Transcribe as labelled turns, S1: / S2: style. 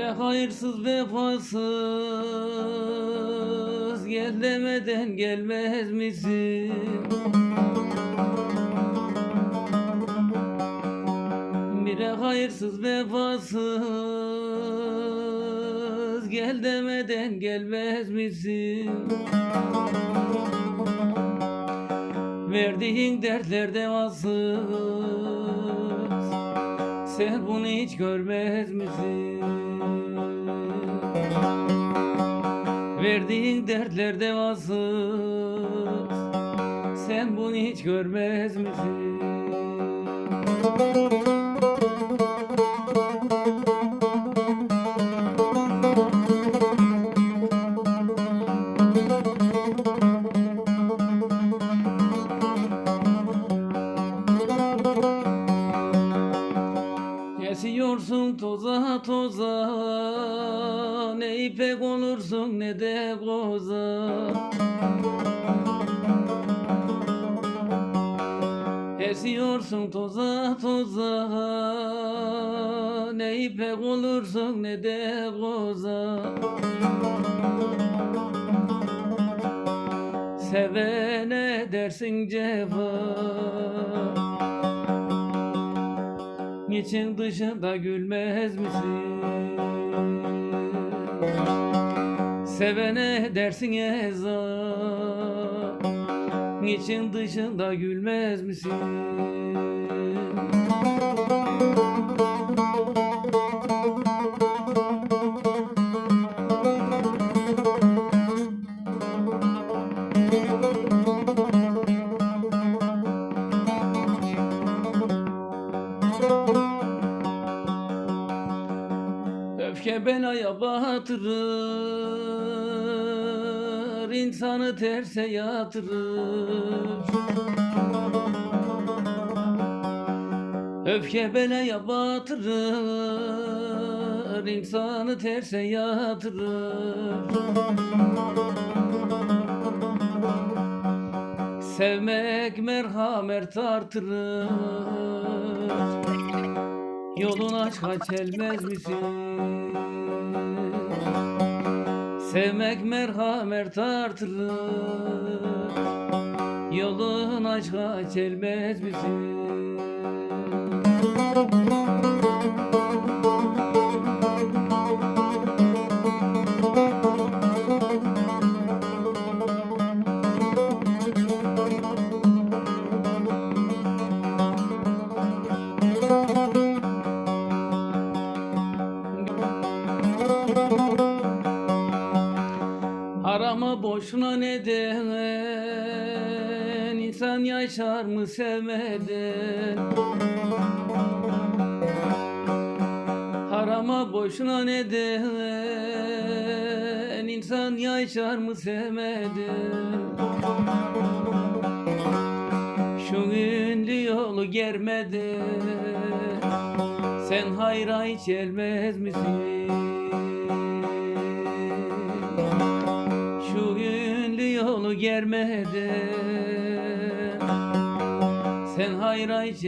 S1: Bile hayırsız vefasız Gel demeden gelmez misin? Bile hayırsız vefasız Gel demeden gelmez misin? Verdiğin dertler devasız Sen bunu hiç görmez misin? Verdiğin dertler devasız Sen bunu hiç görmez misin? Toza Ne ipek olursun ne de koza Kesiyorsun toza toza Ne ipek olursun ne de koza Sevene dersin cefa Niçin dışında gülmez misin? Sevene dersin eza Niçin dışında gülmez misin? Öfke belaya batırır insanı terse yatırır. Öfke belaya batırır insanı terse yatırır. Sevmek merhamet artırır. Yolun aşka çelmez misin? Sevmek merhamet artırır Yolun aşka çelmez misin? Boşuna neden insan yaşar mı sevmeden? Arama boşuna neden insan yaşar mı sevmeden? Şu ünlü yolu germeden. Sen hayra hiç gelmez misin? Germeden Sen hayra hiç?